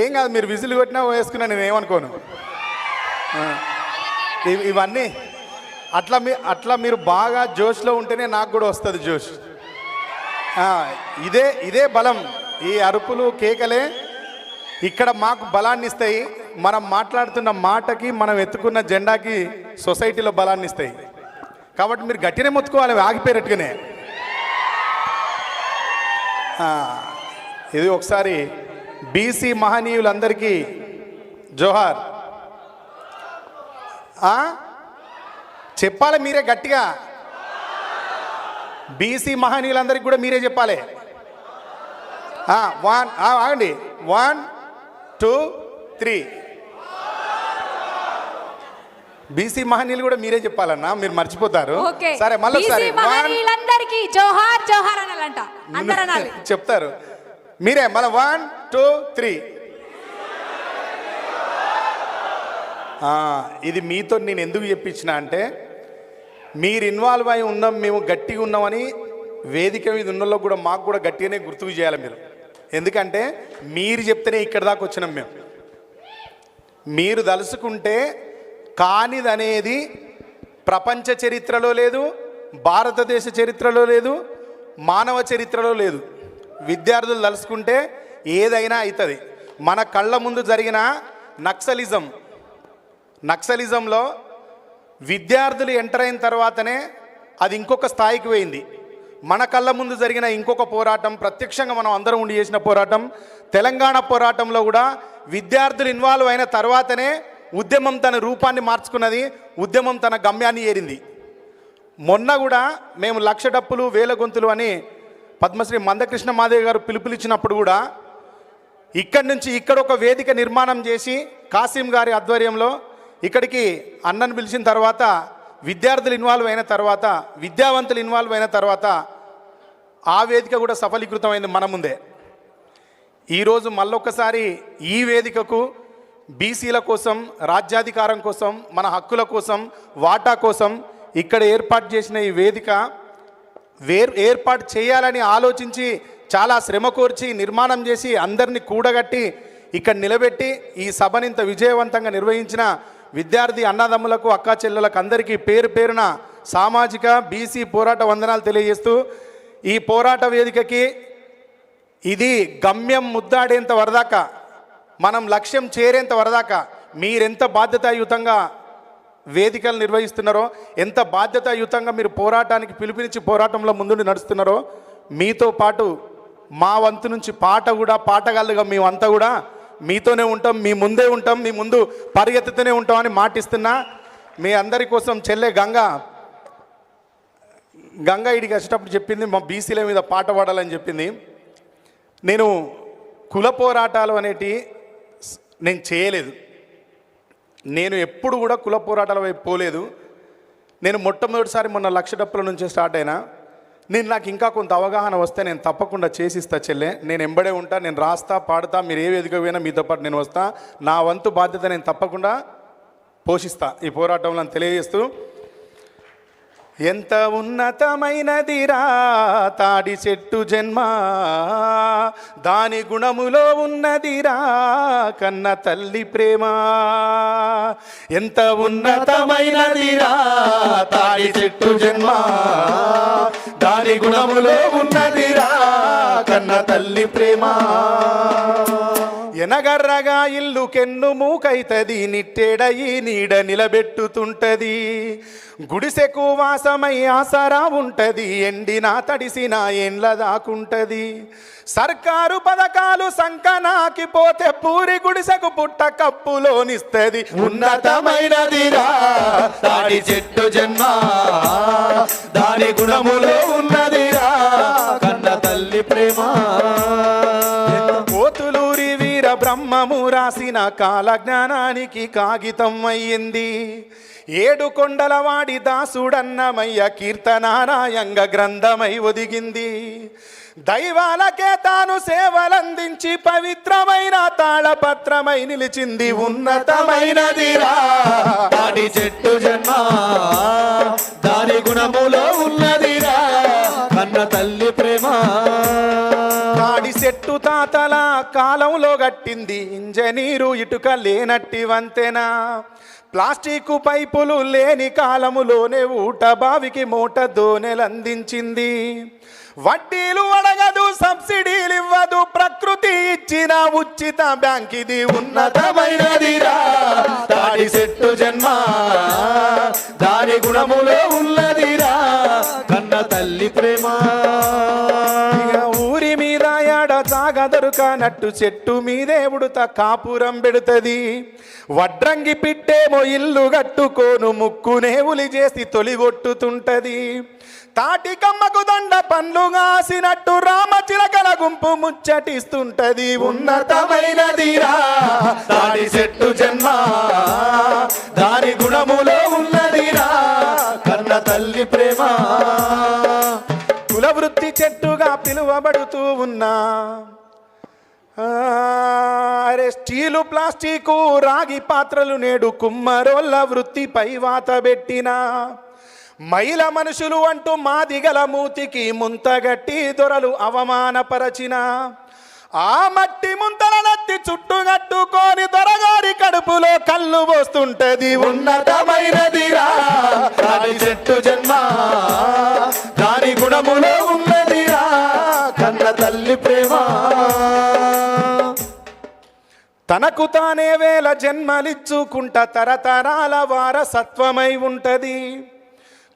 ఏం కాదు మీరు విజిల్ కొట్టినా వేసుకున్నా నేను ఏమనుకోను. ఇవన్నీ అట్లా మీ అట్లా మీరు బాగా జోష్లో ఉంటేనే నాకు కూడా వస్తుంది జోష్. ఇదే ఇదే బలం. ఈ అరుపులు కేకలే ఇక్కడ మాకు బలాన్ని ఇస్తాయి. మనం మాట్లాడుతున్న మాటకి మనం ఎత్తుకున్న జెండాకి సొసైటీలో బలాన్ని ఇస్తాయి. కాబట్టి మీరు గట్టినే మొత్తుకోవాలి ఆగిపోయినట్టుగానే ఇది ఒకసారి బీసీ మహనీయులందరికీ జోహార్? చెప్పాలి మీరే గట్టిగా. బీసీ మహనీయులందరికీ కూడా మీరే చెప్పాలి. వన్ ఆగండి. One two three. బీసీ మహనీయులు కూడా మీరే చెప్పాలన్నా మీరు మర్చిపోతారు. సరే మళ్ళీ జోహార్ జోహార్ అనాలంట. చెప్తారు. మీరే మళ్ళీ వన్ టూ త్రీ. ఇది మీతో నేను ఎందుకు చెప్పించిన అంటే మీరు ఇన్వాల్వ్ అయి ఉన్నాం మేము గట్టిగా ఉన్నామని వేదిక మీద ఉన్నలో కూడా మాకు కూడా గట్టిగానే గుర్తుకు చేయాలి మీరు. ఎందుకంటే మీరు చెప్తేనే ఇక్కడ దాకా వచ్చినాం మేము. మీరు తలుసుకుంటే కానిదనేది ప్రపంచ చరిత్రలో లేదు భారతదేశ చరిత్రలో లేదు మానవ చరిత్రలో లేదు. విద్యార్థులు తలుసుకుంటే ఏదైనా అవుతుంది. మన కళ్ళ ముందు జరిగిన నక్సలిజం. నక్సలిజంలో విద్యార్థులు ఎంటర్ అయిన తర్వాతనే అది ఇంకొక స్థాయికి పోయింది. మన కళ్ళ ముందు జరిగిన ఇంకొక పోరాటం ప్రత్యక్షంగా మనం అందరం ఉండి చేసిన పోరాటం తెలంగాణ పోరాటంలో కూడా విద్యార్థులు ఇన్వాల్వ్ అయిన తర్వాతనే ఉద్యమం తన రూపాన్ని మార్చుకున్నది ఉద్యమం తన గమ్యాన్ని ఏరింది. మొన్న కూడా మేము లక్ష డప్పులు వేల గొంతులు అని పద్మశ్రీ మందకృష్ణ మాదేవి గారు పిలుపులిచ్చినప్పుడు కూడా ఇక్కడి నుంచి ఇక్కడ ఒక వేదిక నిర్మాణం చేసి కాసిం గారి ఆధ్వర్యంలో ఇక్కడికి అన్నను పిలిచిన తర్వాత విద్యార్థులు ఇన్వాల్వ్ అయిన తర్వాత విద్యావంతులు ఇన్వాల్వ్ అయిన తర్వాత ఆ వేదిక కూడా సఫలీకృతమైంది మన ముందే. ఈరోజు మళ్ళొక్కసారి ఈ వేదికకు బీసీల కోసం రాజ్యాధికారం కోసం మన హక్కుల కోసం వాటా కోసం ఇక్కడ ఏర్పాటు చేసిన ఈ వేదిక వేర్ ఏర్పాటు చేయాలని ఆలోచించి చాలా శ్రమ కోర్చి నిర్మాణం చేసి అందరినీ కూడగట్టి ఇక్కడ నిలబెట్టి ఈ సభని ఇంత విజయవంతంగా నిర్వహించిన విద్యార్థి అన్నదమ్ములకు అక్కా చెల్లెలకు అందరికీ పేరు పేరున సామాజిక బీసీ పోరాట వందనాలు తెలియజేస్తూ ఈ పోరాట వేదికకి ఇది గమ్యం ముద్దాడేంత వరదాకా మనం లక్ష్యం చేరేంత వరదాకా మీరెంత బాధ్యతాయుతంగా వేదికలు నిర్వహిస్తున్నారో ఎంత బాధ్యతాయుతంగా మీరు పోరాటానికి పిలుపునిచ్చి పోరాటంలో ముందుండి నడుస్తున్నారో మీతో పాటు మా వంతు నుంచి పాట కూడా పాటగాళ్ళుగా మేమంతా కూడా మీతోనే ఉంటాం మీ ముందే ఉంటాం మీ ముందు పరిగెత్తుతూనే ఉంటామని మాటిస్తున్నా. మీ అందరి కోసం చెల్లె గంగ గంగ ఇడికి వచ్చేటప్పుడు చెప్పింది మా బీసీల మీద పాట పాడాలని చెప్పింది. నేను కుల పోరాటాలు అనేటి నేను చేయలేదు. నేను ఎప్పుడు కూడా కుల పోరాటాల వైపు పోలేదు. నేను మొట్టమొదటిసారి మొన్న లక్ష డప్పుల నుంచి స్టార్ట్ అయినా. నేను నాకు ఇంకా కొంత అవగాహన వస్తే నేను తప్పకుండా చేసిస్తా చెల్లె. నేను ఎంబడే ఉంటా నేను రాస్తా పాడుతా మీరు ఏ వేదిక మీతో పాటు నేను వస్తా. నా వంతు బాధ్యత నేను తప్పకుండా పోషిస్తా ఈ పోరాటంలో తెలియజేస్తూ. ఎంత ఉన్నతమైనదిరా తాడి చెట్టు జన్మ దాని గుణములో ఉన్నదిరా కన్న తల్లి ప్రేమ. ఎంత ఉన్నతమైనదిరా తాడి చెట్టు జన్మ గుణములో ఉన్నదిరా కన్న తల్లి ప్రేమ. ఎనగర్రగా ఇల్లు కెన్ను మూకైతది నిట్టెడయి నీడ నిలబెట్టుతుంటది. గుడిసెకు వాసమై ఆసరా ఉంటది ఎండినా తడిసిన ఎండ్ల దాకుంటది. సర్కారు పథకాలు సంకనాకి పోతే పూరి గుడిసెకు పుట్ట కప్పులోనిస్తది. ఉన్నతమైనదిరా తాడి చెట్టు జన్మ దాని గుణములో ఉన్నదిరా. కన్న తల్లి ప్రేమ. ధర్మము రాసిన కాలజ్ఞానానికి కాగితం అయ్యింది ఏడు కొండలవాడి దాసుడన్నమయ్య కీర్తనారాయంగ గ్రంథమై ఒదిగింది. దైవాలకే తాను సేవలందించి పవిత్రమైన తాళపత్రమై నిలిచింది ఉన్నతమైనదిరా. దాని చెట్టు జన్మ దాని గుణములో ఉన్నదిరా. కన్న తల్లి ప్రేమ చెట్టు తాతల కాలంలో గట్టింది. ఇంజనీరు ఇటుక లేనట్టి వంతెనా. ప్లాస్టిక్ పైపులు లేని కాలములోనే ఊట బావికి మూట దోనెలందించింది. వడ్డీలు అడగదు సబ్సిడీలు ఇవ్వదు ప్రకృతి ఇచ్చిన ఉచిత బ్యాంక్ ఇది ఉన్నతమైనదిరా. తాడి చెట్టు జన్మ దాని గుణములో ఉన్నదిరా. కన్న తల్లి ప్రేమ. సాగదరుకానట్టు చెట్టు మీదేవుడుత కాపురం పెడుతుంది. వడ్రంగి పిట్టేమో ఇల్లు గట్టుకోను ముక్కునే ఉలి చేసి తొలిగొట్టుతుంటది తాటి కమ్మకు దండ పండ్లు కాసినట్టు రామచిలకల గుంపు ముచ్చటిస్తుంటది. ఉన్నతమైనదిరా దాని చెట్టు జన్మ దాని గుణములో ఉన్నదిరా కన్న తల్లి ప్రేమ. కుల వృత్తి చెట్టుగా పిలువబడుతూ ఉన్నా. అరే స్టీలు ప్లాస్టికు రాగి పాత్రలు నేడు కుమ్మరోళ్ళ వృత్తిపై వాత పెట్టిన. మైల మనుషులు అంటూ మాదిగల మూతికి ముంతగట్టి దొరలు అవమానపరచిన. ఆ మట్టి ముంతల నత్తి చుట్టుగట్టుకొని దొరగారి కడుపులో కళ్ళు పోస్తుంటది. ఉన్నతమైనదిరా దాని చెట్టు జన్మ దాని గుణములో ఉన్నదిరా కన్న తల్లి ప్రేమ. తనకు తానే వేల జన్మలిచ్చుకుంట తరతరాల వారసత్వమై ఉంటది.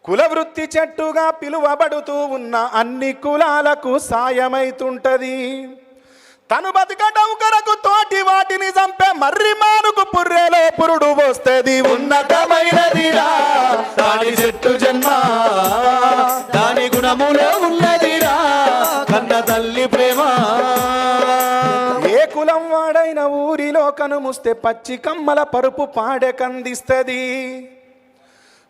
కులవృత్తి చెట్టుగా పిలువబడుతూ ఉన్న అన్ని కులాలకు సాయమైతుంటది. తను బతకటం కొరకు తోటి వాటిని చంపే మర్రి మానుకు పుర్రెలో పురుడు వస్తది. ఉన్నతమైనది దాని చెట్టు జన్మ దాని గుణములో ఉన్నదిరా కన్న తల్లి ప్రేమ. వాడైన కనుముస్తే పచ్చి కమ్మల పరుపు పాడె కందిస్తది.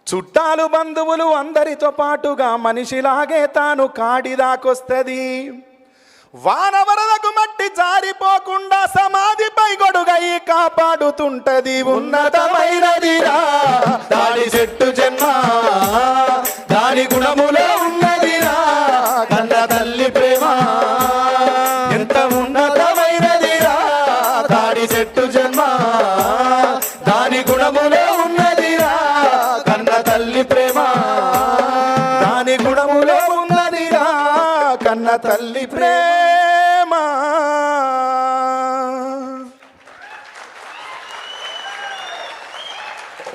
చుట్టాలు బంధువులు అందరితో పాటుగా మనిషిలాగే తాను కాడిదాకొస్తుంది వానవరదకు మట్టి జారిపోకుండా సమాధిపై గొడుగై కాపాడుతుంటది ఉన్నతమైనదిరా. దాని చెట్టు జన్మ దాని గుణములో ప్రేమ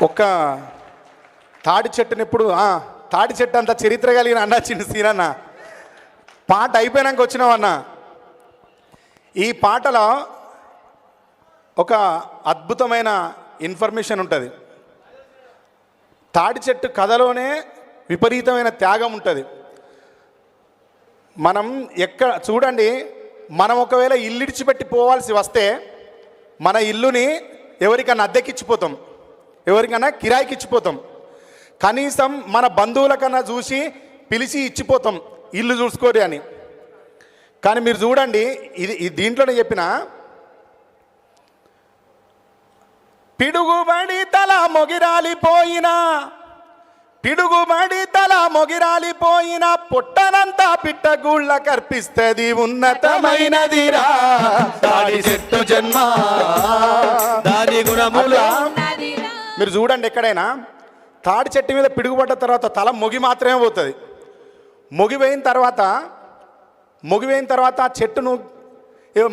ఒక తాడి చెట్టుని ఎప్పుడు తాడి చెట్టు అంత చరిత్ర కలిగిన అన్న చిన్న సీనన్న. పాట అయిపోయినాక వచ్చినావన్న. ఈ పాటలో ఒక అద్భుతమైన ఇన్ఫర్మేషన్ ఉంటుంది. తాడి చెట్టు కథలోనే విపరీతమైన త్యాగం ఉంటుంది. మనం ఎక్కడ చూడండి మనం ఒకవేళ ఇల్లు ఇడిచిపెట్టి పోవాల్సి వస్తే మన ఇల్లుని ఎవరికైనా అద్దెకిచ్చిపోతాం. ఎవరికైనా కిరాయికి ఇచ్చిపోతాం కనీసం మన బంధువుల కన్నా చూసి పిలిచి ఇచ్చిపోతాం ఇల్లు చూసుకోరు అని. కానీ మీరు చూడండి ఇది దీంట్లోనే చెప్పిన పిడుగుబడి తల మొగిరాలిపోయినా పిడుగుబడి తల మొగిరాలిపోయిన పుట్టనంతా పిట్టగూళ్ళ కర్పిస్తది ఉన్నతమైనదిరా. దాడి చెట్టు జన్మ దాని గుణముల. మీరు చూడండి ఎక్కడైనా తాడి చెట్టు మీద పిడుగుపడ్డ తర్వాత తల మొగి మాత్రమే పోతుంది. మొగిపోయిన తర్వాత మొగిపోయిన తర్వాత ఆ చెట్టును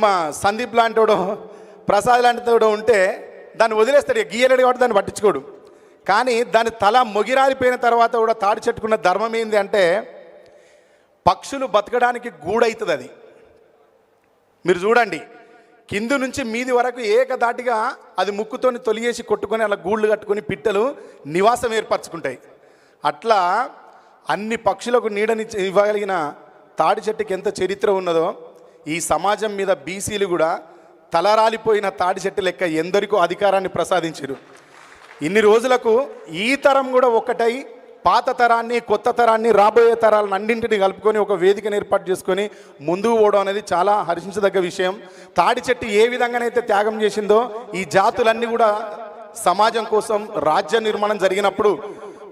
మా సందీప్ లాంటివాడు ప్రసాద్ లాంటివాడు ఉంటే దాన్ని వదిలేస్తాడు గీయలేడు కాబట్టి దాన్ని పట్టించుకోడు. కానీ దాని తల మొగిరాలిపోయిన తర్వాత కూడా తాడి చెట్టుకున్న ధర్మం ఏంది అంటే పక్షులు బతకడానికి గూడవుతుంది అది. మీరు చూడండి కింది నుంచి మీది వరకు ఏకదాటిగా అది ముక్కుతోని తొలిగేసి కొట్టుకొని అలా గూళ్ళు కట్టుకొని పిట్టలు నివాసం ఏర్పరచుకుంటాయి. అట్లా అన్ని పక్షులకు నీడని ఇవ్వగలిగిన తాడి చెట్టుకి ఎంత చరిత్ర ఉన్నదో ఈ సమాజం మీద బీసీలు కూడా తలరాలిపోయిన తాడి చెట్టు లెక్క ఎందరికో అధికారాన్ని ప్రసాదించారు ఇన్ని రోజులకు ఈ తరం కూడా ఒకటై పాత తరాన్ని కొత్త తరాన్ని రాబోయే తరాలను అన్నింటిని కలుపుకొని ఒక వేదికను ఏర్పాటు చేసుకొని ముందుకు పోవడం అనేది చాలా హర్షించదగ్గ విషయం. తాడి చెట్టు ఏ విధంగానైతే త్యాగం చేసిందో ఈ జాతులన్నీ కూడా సమాజం కోసం రాజ్య నిర్మాణం జరిగినప్పుడు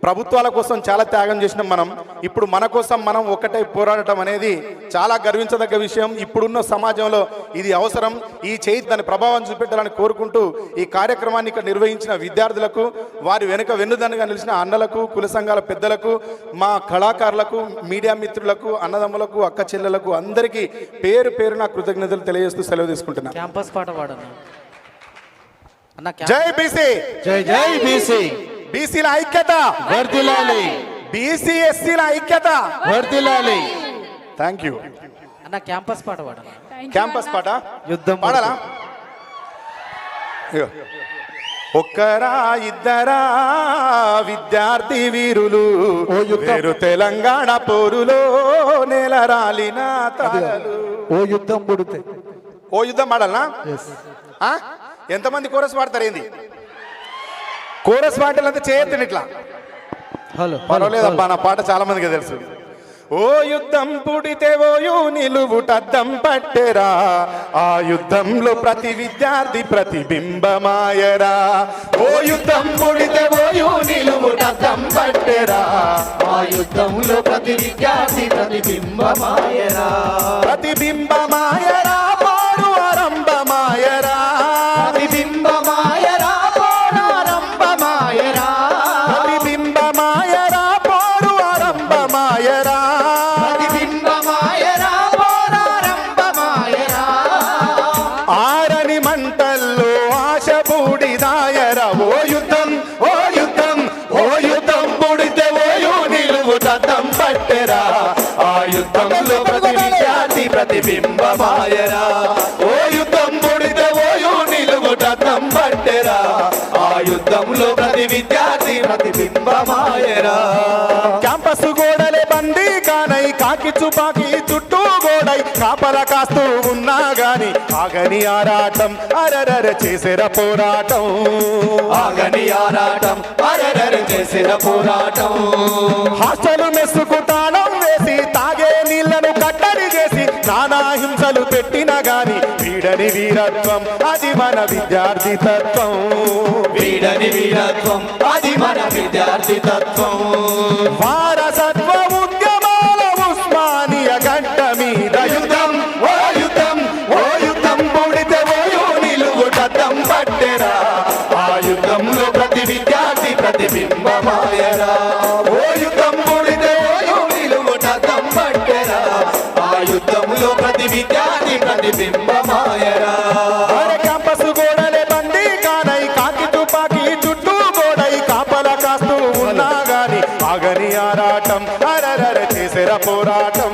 ప్రభుత్వాల కోసం చాలా త్యాగం చేసినాం మనం. ఇప్పుడు మన కోసం మనం ఒకటై పోరాడటం అనేది చాలా గర్వించదగ్గ విషయం. ఇప్పుడున్న సమాజంలో ఇది అవసరం. ఈ చేయి దాని ప్రభావం చూపెట్టాలని కోరుకుంటూ ఈ కార్యక్రమాన్ని ఇక్కడ నిర్వహించిన విద్యార్థులకు వారి వెనుక వెన్నుదన్నుగా నిలిచిన అన్నలకు కుల సంఘాల పెద్దలకు మా కళాకారులకు మీడియా మిత్రులకు అన్నదమ్ములకు అక్క చెల్లెలకు అందరికీ పేరు పేరు నా కృతజ్ఞతలు తెలియజేస్తూ సెలవు తీసుకుంటున్నాను క్యాంపస్ పాట జై బీసీ! జై జై బీసీ! బీసీల ఐక్యత. వర్దిలాలి బీసీ ఎస్సీల ఐక్యత. వర్దిలాలి థ్యాంక్ యూ అన్న క్యాంపస్ పాట పాడన్నా క్యాంపస్ పాట? యుద్ధం పాడాలా. ఒక్కరా ఇద్దరా విద్యార్థి వీరులు. వేరు తెలంగాణ పోరులో నెలరాలిన తారలు ఓ యుద్ధం పుడితే. ఓ యుద్ధం పాడాలనా? ఆ? ఎంతమంది కోరస్ పాడతారు ఏంది? కోరస్ పాటలంతా చేయొద్దు ఇట్లా. హలో పర్వాలేదబ్బా నా పాట చాలా మందికి తెలుసు. ఓ యుద్ధం పుడితే ఓయు నిలువుటద్దం పట్టెరా. ఆ యుద్ధంలో ప్రతి విద్యార్థి ప్రతిబింబమాయరా. ఓ యుద్ధం పుడితే ఓయు నిలువుటద్దం పట్టెరా. ఆ యుద్ధంలో ప్రతి విద్యార్థి ప్రతిబింబమాయరా. ప్రతిబింబమాయరా. క్యాంపస్ గోడలే బందీ కానై కాకి చుపాకి చుట్టూ గోడై కాపల కాస్తూ ఉన్నా గాని ఆగని ఆరాటం అరరర చేసిన పోరాటం. ఆగని ఆరాటం అరరర చేసిన పోరాటం. హాస్టల్ మెస్సుకు తాళం వేసి తాగే నీళ్ళను కట్టడి చేసి నానా హింసలు పెట్టిన గాని వీడని వీరత్వం అది మన విద్యార్థి తత్వం. వీడని వీరత్వం అది మన విద్యార్థి తత్వం. వారసత్వ ఉద్యమాల ఉస్మానియ గంట మీద యుద్ధం. ఓ యుద్ధం ఓ యుద్ధం పుడితే ఓయో పట్టెరా. ఆ యుద్ధంలో ప్రతి విద్యార్థి ప్రతిబింబమాయరా. చేసిన పోరాటం.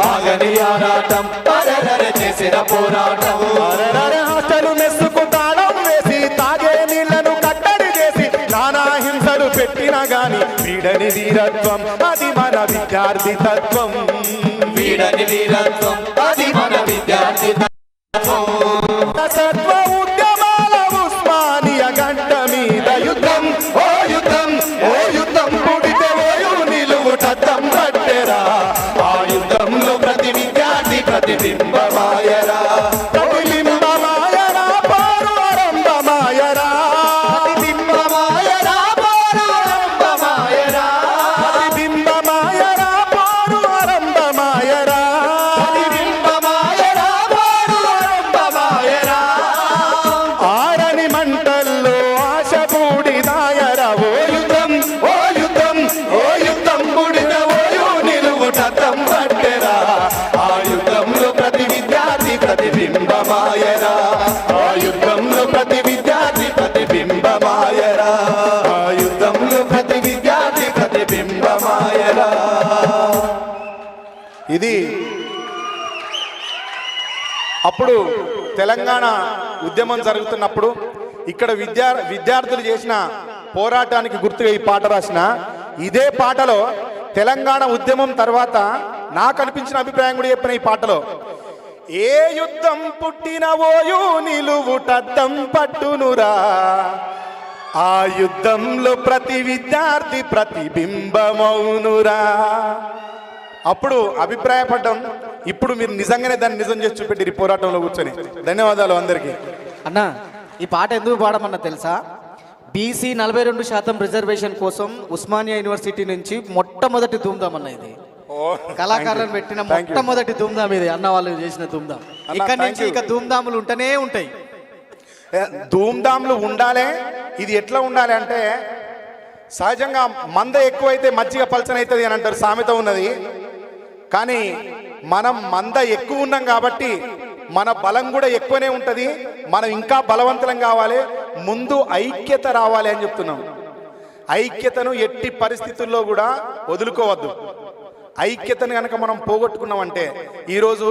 ఆగని ఆరాటం. అరరర చేసిన పోరాటం. అరరర హాస్టల్ మెస్సుకు తాళం వేసి తాగే నీళ్ళను కట్టడి చేసి నానా హింసలు పెట్టిన గాని వీడని వీరత్వం అది మన విద్యార్థి తత్వం. వీడని వీరత్వం. ఇది అప్పుడు తెలంగాణ ఉద్యమం జరుగుతున్నప్పుడు ఇక్కడ విద్యా విద్యార్థులు చేసిన పోరాటానికి గుర్తుగా ఈ పాట రాసిన. ఇదే పాటలో తెలంగాణ ఉద్యమం తర్వాత నాకు అనిపించిన అభిప్రాయం కూడా చెప్పిన ఈ పాటలో. ఏ యుద్ధం పుట్టిన ఓయు నిలువుటద్దం పట్టునురా. ఆ యుద్ధంలో ప్రతి విద్యార్థి ప్రతిబింబమౌనురా. అప్పుడు అభిప్రాయపడ్డం ఇప్పుడు మీరు నిజంగానే దాన్ని నిజం చేసి చూపెట్టి ఈ పోరాటంలో కూర్చొని. ధన్యవాదాలు అందరికీ. అన్న ఈ పాట ఎందుకు పాడమన్నా తెలుసా? బీసీ నలభై రెండు శాతం రిజర్వేషన్ కోసం ఉస్మానియా యూనివర్సిటీ నుంచి మొట్టమొదటి ధూమ్ధామ్ అన్న ఇది. కళాకారులను పెట్టిన. మొట్టమొదటి ధూమ్ధామ్ ఇది. అన్న వాళ్ళు చేసిన అన్న, ఇక్కడ నుంచి. ఇక ధూమ్ధాములు ఉంటూనే ఉంటాయి. ధూమ్ధామ్లు ఉండాలి ఇది ఎట్లా ఉండాలి అంటే సహజంగా మంద ఎక్కువైతే మజ్జిగ పలచనవుతుంది అని అంటారు సామెత ఉన్నది. కానీ మనం మంద ఎక్కువ ఉన్నాం కాబట్టి మన బలం కూడా ఎక్కువనే ఉంటుంది. మనం ఇంకా బలవంతులం కావాలి. ముందు ఐక్యత రావాలి అని చెప్తున్నాం. ఐక్యతను ఎట్టి పరిస్థితుల్లో కూడా వదులుకోవద్దు. ఐక్యతను కనుక మనం పోగొట్టుకున్నామంటే ఈరోజు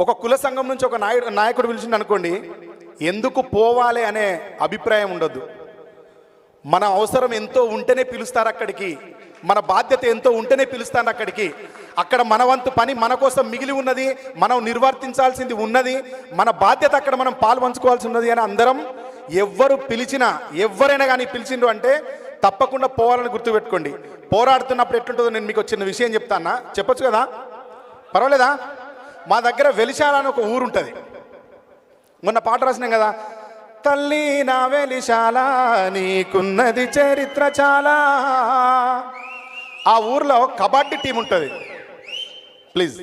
ఒక కుల సంఘం నుంచి ఒక నాయుడు నాయకుడు పిలిచిండు అనుకోండి ఎందుకు పోవాలి? అనే అభిప్రాయం ఉండొద్దు. మన అవసరం ఎంతో ఉంటేనే పిలుస్తారు అక్కడికి. మన బాధ్యత ఎంతో ఉంటేనే పిలుస్తాను అక్కడికి. అక్కడ మన వంతు పని మన కోసం మిగిలి ఉన్నది మనం నిర్వర్తించాల్సింది ఉన్నది మన బాధ్యత అక్కడ మనం పాల్పంచుకోవాల్సి ఉన్నది అని అందరం ఎవ్వరు పిలిచినా ఎవరైనా కానీ పిలిచిండ్రు అంటే తప్పకుండా పోవాలని గుర్తుపెట్టుకోండి. పోరాడుతున్నప్పుడు ఎట్లుంటుందో నేను మీకు వచ్చిన విషయం చెప్తానా? చెప్పొచ్చు కదా? పర్వాలేదా? మా దగ్గర వెలిశాల అని ఒక ఊరు ఉంటుంది. మొన్న పాట రాసినాం కదా? తల్లి నా వెలిశాల నీకున్నది చరిత్ర చాలా. ఆ ఊర్లో కబడ్డీ టీం ఉంటుంది. ప్లీజ్.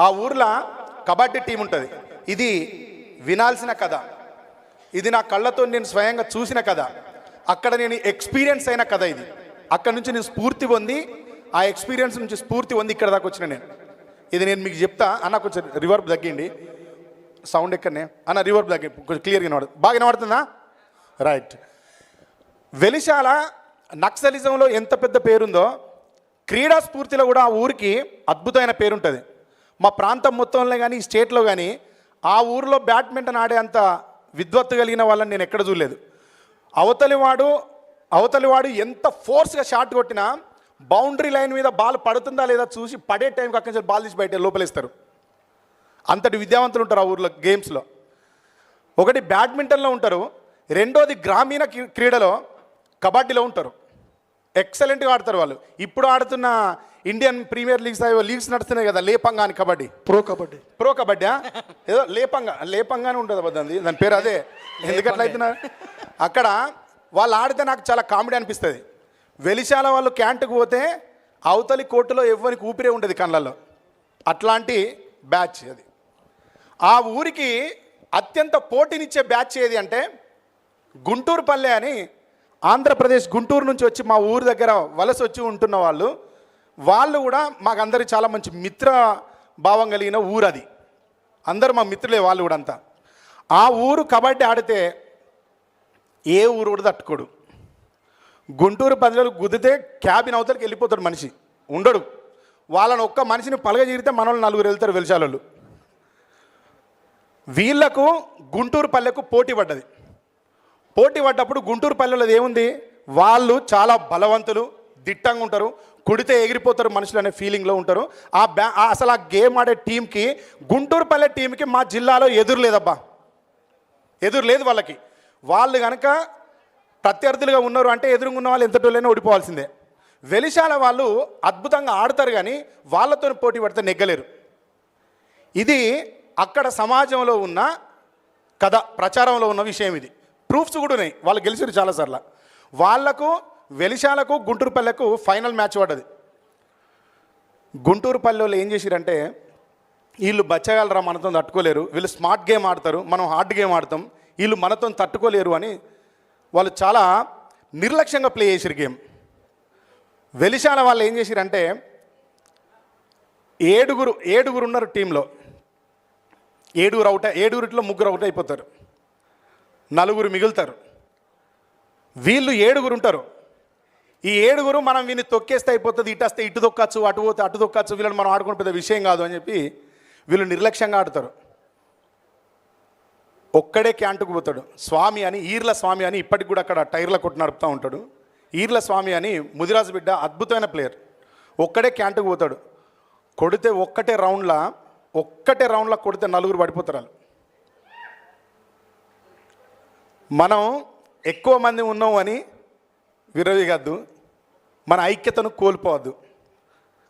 ఆ ఊర్లో కబడ్డీ టీం ఉంటుంది. ఇది వినాల్సిన కథ. ఇది నా కళ్ళతో నేను స్వయంగా చూసిన కథ. అక్కడ నేను ఎక్స్పీరియన్స్ అయిన కథ ఇది. అక్కడ నుంచి నేను స్ఫూర్తి పొంది ఆ ఎక్స్పీరియన్స్ నుంచి స్ఫూర్తి పొంది ఇక్కడ దాకా వచ్చిన నేను. ఇది నేను మీకు చెప్తా. అన్న కొంచెం రివర్బ్ తగ్గిండి. సౌండ్ ఎక్కడనే? అన్న రివర్బ్ తగ్గి కొంచెం క్లియర్గా వినబడు బాగా వినబడుతుందా రైట్ వెలిశాల నక్సలిజంలో ఎంత పెద్ద పేరుందో క్రీడా స్ఫూర్తిలో కూడా ఆ ఊరికి అద్భుతమైన పేరుంటుంది. మా ప్రాంతం మొత్తంలో కానీ స్టేట్లో కానీ ఆ ఊరిలో బ్యాడ్మింటన్ ఆడే అంత విద్వత్తు కలిగిన వాళ్ళని నేను ఎక్కడ చూడలేదు. అవతలివాడు అవతలివాడు ఎంత ఫోర్స్గా షాట్ కొట్టినా బౌండరీ లైన్ మీద బాల్ పడుతుందా లేదా చూసి పడే టైంకి అక్కడి నుంచి బాల్ తీసి బయట లోపలేస్తారు. అంతటి విద్యావంతులు ఉంటారు ఆ ఊర్లో గేమ్స్లో. ఒకటి బ్యాడ్మింటన్లో ఉంటారు రెండోది గ్రామీణ క్రీ- క్రీడలో కబడ్డీలో ఉంటారు. ఎక్సలెంట్గా ఆడతారు వాళ్ళు. ఇప్పుడు ఆడుతున్న ఇండియన్ ప్రీమియర్ లీగ్స్ అవి లీగ్స్ నడుస్తున్నాయి కదా లేపంగా అని కబడ్డీ. ప్రో కబడ్డీ. ప్రో కబడ్డీ ఏదో లేపంగా లేపంగానే ఉంటుంది అబద్ధం. దాని పేరు అదే. ఎందుకట్లా అవుతున్నారు అక్కడ వాళ్ళు ఆడితే నాకు చాలా కామెడీ అనిపిస్తుంది. వెలిశాల వాళ్ళు క్యాంటుకు పోతే అవతలి కోర్టులో ఎవ్వరికి ఊపిరే ఉంటుంది కళ్ళల్లో. అట్లాంటి బ్యాచ్ అది. ఆ ఊరికి అత్యంత పోటీనిచ్చే బ్యాచ్ ఏది అంటే గుంటూరు పల్లె అని ఆంధ్రప్రదేశ్ గుంటూరు నుంచి వచ్చి మా ఊరు దగ్గర వలస వచ్చి ఉంటున్న వాళ్ళు వాళ్ళు కూడా మాకందరికి చాలా మంచి మిత్ర భావం కలిగిన ఊరు అది. అందరూ మా మిత్రులే వాళ్ళు కూడా అంతా. ఆ ఊరు కబడ్డీ ఆడితే ఏ ఊరు కూడా తట్టుకోడు. గుంటూరు పల్లెలు గుద్దితే క్యాబిన్ అవతలకి వెళ్ళిపోతాడు మనిషి ఉండడు. వాళ్ళని ఒక్క మనిషిని పలగజీరితే మన వాళ్ళు నలుగురు వెళ్తారు వెలిశాలోళ్ళు. వీళ్ళకు గుంటూరు పల్లెకు పోటీ పడ్డది. పోటీ పడ్డప్పుడు గుంటూరు పల్లెలో ఏముంది? వాళ్ళు చాలా బలవంతులు దిట్టంగా ఉంటారు. కుడితే ఎగిరిపోతారు మనుషులు అనే ఫీలింగ్లో ఉంటారు. ఆ బ్యా అసలు ఆ గేమ్ ఆడే టీంకి గుంటూరు పల్లె టీంకి మా జిల్లాలో ఎదురు లేదబ్బా. ఎదురు లేదు వాళ్ళకి. వాళ్ళు కనుక ప్రత్యర్థులుగా ఉన్నారు అంటే ఎదురుగా ఉన్న వాళ్ళు ఎంతటోళ్ళైనా ఓడిపోవాల్సిందే. వెలిశాల వాళ్ళు అద్భుతంగా ఆడతారు కానీ వాళ్ళతో పోటీ పడితే నెగ్గలేరు. ఇది అక్కడ సమాజంలో ఉన్న కథ ప్రచారంలో ఉన్న విషయం ఇది. ప్రూఫ్స్ కూడా ఉన్నాయి. వాళ్ళు గెలిచారు చాలాసార్లు. వాళ్ళకు వెలిశాలకు గుంటూరు పల్లెకు ఫైనల్ మ్యాచ్ పడ్డది. గుంటూరు వాళ్ళు ఏం చేసిరంటే వీళ్ళు బచ్చగలరా మనతో తట్టుకోలేరు. వీళ్ళు స్మార్ట్ గేమ్ ఆడతారు. మనం హార్డ్ గేమ్ ఆడతాం. వీళ్ళు మనతో తట్టుకోలేరు అని వాళ్ళు చాలా నిర్లక్ష్యంగా ప్లే చేసారు గేమ్. వెలిశాల వాళ్ళు ఏం చేసిరంటే ఏడుగురు ఏడుగురు ఉన్నారు టీంలో. ఏడుగురు అవుట్ ఏడుగురిలో ముగ్గురు అవుట్ అయిపోతారు. నలుగురు మిగులుతారు. వీళ్ళు ఏడుగురు ఉంటారు. ఈ ఏడుగురు మనం వీని తొక్కేస్తే అయిపోతుంది ఇటు వస్తే ఇటు తొక్కచ్చు అటు పోతే అటు తొక్కచ్చు వీళ్ళని మనం ఆడుకునే పెద్ద విషయం కాదు అని చెప్పి వీళ్ళు నిర్లక్ష్యంగా ఆడతారు. ఒక్కడే క్యాంటుకు పోతాడు. స్వామి అని ఈర్ల స్వామి అని ఇప్పటికి కూడా అక్కడ టైర్ల కొట్టు నడుపుతూ ఉంటాడు. ఈర్ల స్వామి అని ముదిరాజు బిడ్డ అద్భుతమైన ప్లేయర్. ఒక్కడే క్యాంటుకు పోతాడు. కొడితే ఒక్కటే రౌండ్లా ఒక్కటే రౌండ్లా కొడితే నలుగురు పడిపోతారు వాళ్ళు. మనం ఎక్కువ మంది ఉన్నాం అని విరవిగద్దు మన ఐక్యతను కోల్పోవద్దు.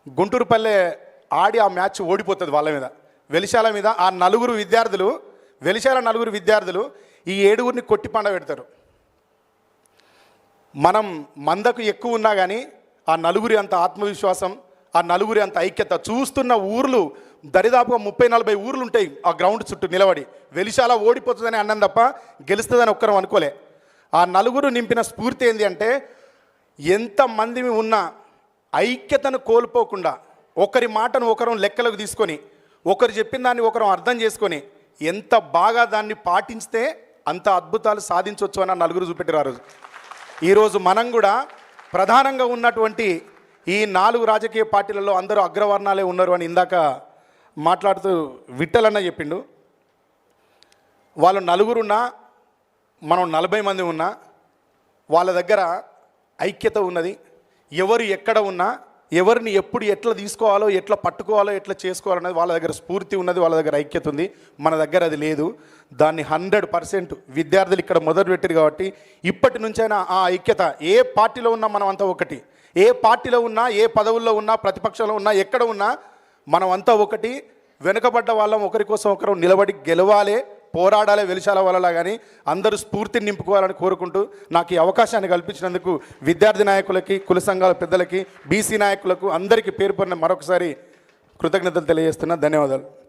గుంటూరుపల్లె ఆడి ఆ మ్యాచ్ ఓడిపోతుంది వాళ్ళ మీద. వెలిశాల మీద ఆ నలుగురు విద్యార్థులు వెలిశాల నలుగురు విద్యార్థులు ఈ ఏడుగురిని కొట్టి పండ పెడతారు. మనం మందకు ఎక్కువ ఉన్నా కానీ ఆ నలుగురి అంత ఆత్మవిశ్వాసం ఆ నలుగురి అంత ఐక్యత. చూస్తున్న ఊర్లు దరిదాపుగా ముప్పై నలభై ఊర్లు ఉంటాయి ఆ గ్రౌండ్ చుట్టూ నిలబడి. వెలిశాల ఓడిపోతుందని అన్నం తప్ప గెలుస్తుందని ఒక్కరం అనుకోలే. ఆ నలుగురు నింపిన స్ఫూర్తి ఏంటి అంటే ఎంతమంది ఉన్నా ఐక్యతను కోల్పోకుండా ఒకరి మాటను ఒకరం లెక్కలకు తీసుకొని ఒకరు చెప్పిన దాన్ని ఒకరం అర్థం చేసుకొని ఎంత బాగా దాన్ని పాటిస్తే అంత అద్భుతాలు సాధించవచ్చు అని నలుగురు చూపెట్టారు ఆ రోజు. ఈరోజు మనం కూడా ప్రధానంగా ఉన్నటువంటి ఈ నాలుగు రాజకీయ పార్టీలలో అందరూ అగ్రవర్ణాలే ఉన్నారు అని ఇందాక మాట్లాడుతూ విట్టలన్న చెప్పిండు. వాళ్ళు నలుగురున్నా మనం నలభై మంది ఉన్నా వాళ్ళ దగ్గర ఐక్యత ఉన్నది. ఎవరు ఎక్కడ ఉన్నా ఎవరిని ఎప్పుడు ఎట్లా తీసుకోవాలో ఎట్లా పట్టుకోవాలో ఎట్లా చేసుకోవాలనేది వాళ్ళ దగ్గర స్ఫూర్తి ఉన్నది వాళ్ళ దగ్గర ఐక్యత ఉంది. మన దగ్గర అది లేదు. దాన్ని హండ్రెడ్ పర్సెంట్ విద్యార్థులు ఇక్కడ మొదలు పెట్టారు కాబట్టి ఇప్పటి నుంచైనా ఆ ఐక్యత ఏ పార్టీలో ఉన్నా మనం అంతా ఒకటి. ఏ పార్టీలో ఉన్నా ఏ పదవుల్లో ఉన్నా ప్రతిపక్షంలో ఉన్నా ఎక్కడ ఉన్నా మనం అంతా ఒకటి వెనుకబడ్డ వాళ్ళం ఒకరి కోసం ఒకరు నిలబడి గెలవాలి పోరాడాలి వెలిశాల వల్ల కానీ అందరూ స్ఫూర్తిని నింపుకోవాలని కోరుకుంటూ నాకు ఈ అవకాశాన్ని కల్పించినందుకు విద్యార్థి నాయకులకి కుల సంఘాల పెద్దలకి బీసీ నాయకులకు అందరికీ పేరు పడిన మరొకసారి కృతజ్ఞతలు తెలియజేస్తున్నా. ధన్యవాదాలు.